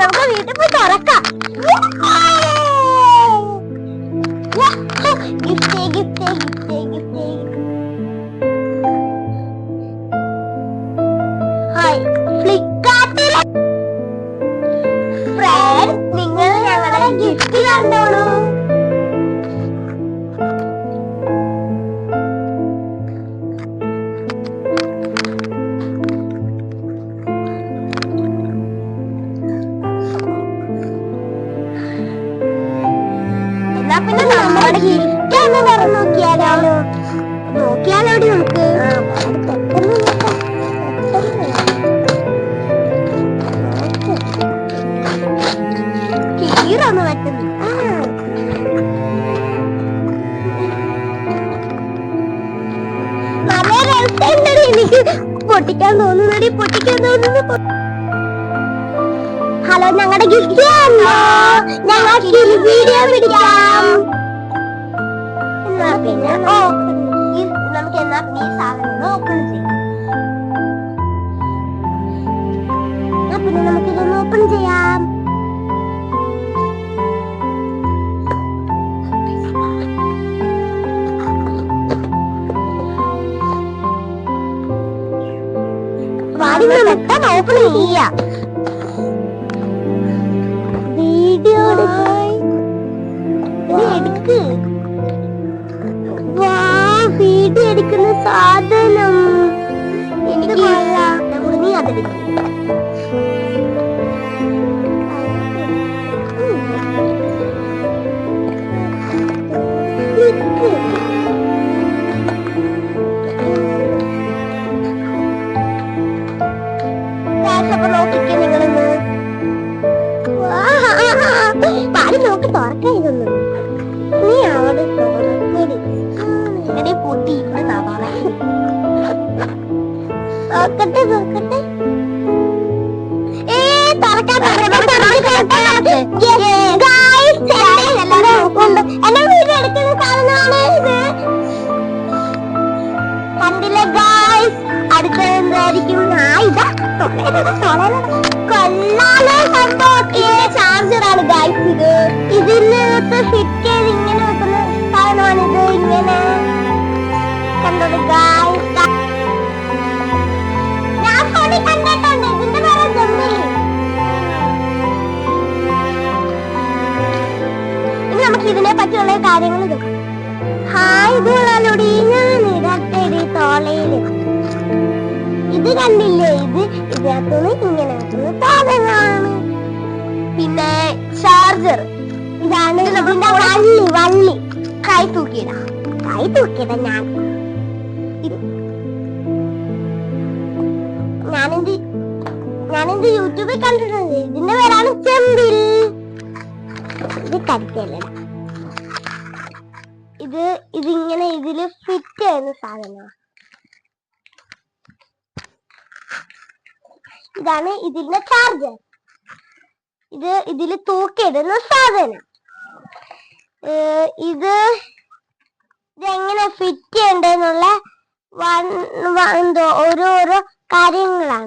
നമുക്ക് വീട്ടിൽ പോയി തുറക്കാം. നമ്മുടെ ഗിഫ്റ്റ് ഒന്ന് തുറന്നു നോക്കിയാലോ നോക്കിയാലോടി നമുക്ക്. കീറൊന്ന് പറ്റുന്നു എനിക്ക് പൊട്ടിക്കാൻ തോന്നുന്നടി പൊട്ടിക്കാൻ തോന്നുന്നു ഹലോ ഞങ്ങളുടെ ഗിഫ്റ്റ് ഞങ്ങൾ വീഡിയോ പിടിക്കാം എന്നാ പിന്നെ? ഓപ്പൺ നമുക്ക് എന്നാ ഈ സാധനം ഓപ്പൺ ചെയ്യാം. പിന്നെ നമുക്ക് ഇതൊന്ന് ഓപ്പൺ ചെയ്യാം. പെട്ടെന്ന് ഓപ്പൺ ചെയ്യാം. വീഡിയോ എടുക്ക്. വീഡിയോ അടിക്കുന്ന സാധനം. എനിക്ക് നീ അതെടുക്ക് നോക്കിക്കേ നിങ്ങളൊന്ന്. പാൽ നോക്ക് തുറക്കരുതൊന്നും നീ നോക്കട്ടെ നോക്കട്ടെ വീട് എടുക്കുന്ന സാധനമാണ് ഇത് കണ്ടില്ലേ ഗായ്സ് ഇതാ പറ്റിയുള്ള കാര്യങ്ങൾ ഹായ് ഇത് ഞാൻ ഇടട്ടെടി തോളയിൽ. ഇത് കണ്ടില്ലേ? ഇത് ഇതിനകത്തുനിന്ന് ഇങ്ങനെ പിന്നെ ചാർജർ. ഇതാണ് ഇതിന്റെ വള്ളി വള്ളി. കൈ തൂക്കിയിട. കൈ തൂക്കിയിട ഞാൻ. ഞാനെന്ത് ഞാനെന്ത് യൂട്യൂബിൽ കണ്ടിട്ടുണ്ട്? ഇതിന്റെ പേരാണ് ചെമ്പിൽ. ഇത് കരുത്തല്ല ഇത് ഇതിങ്ങനെ ഇതിൽ ഫിറ്റ് ചെയ്യുന്ന സാധനമാണ് ഇതാണ് ഇതിന്റെ ചാർജർ ഇത് ഇതിൽ തൂക്കിയിടുന്ന സാധനം. ഇത് ഇതെങ്ങനെ ഫിറ്റ് ചെയ്യണ്ടെന്നുള്ള എന്തോ ഓരോരോ കാര്യങ്ങളാണ്.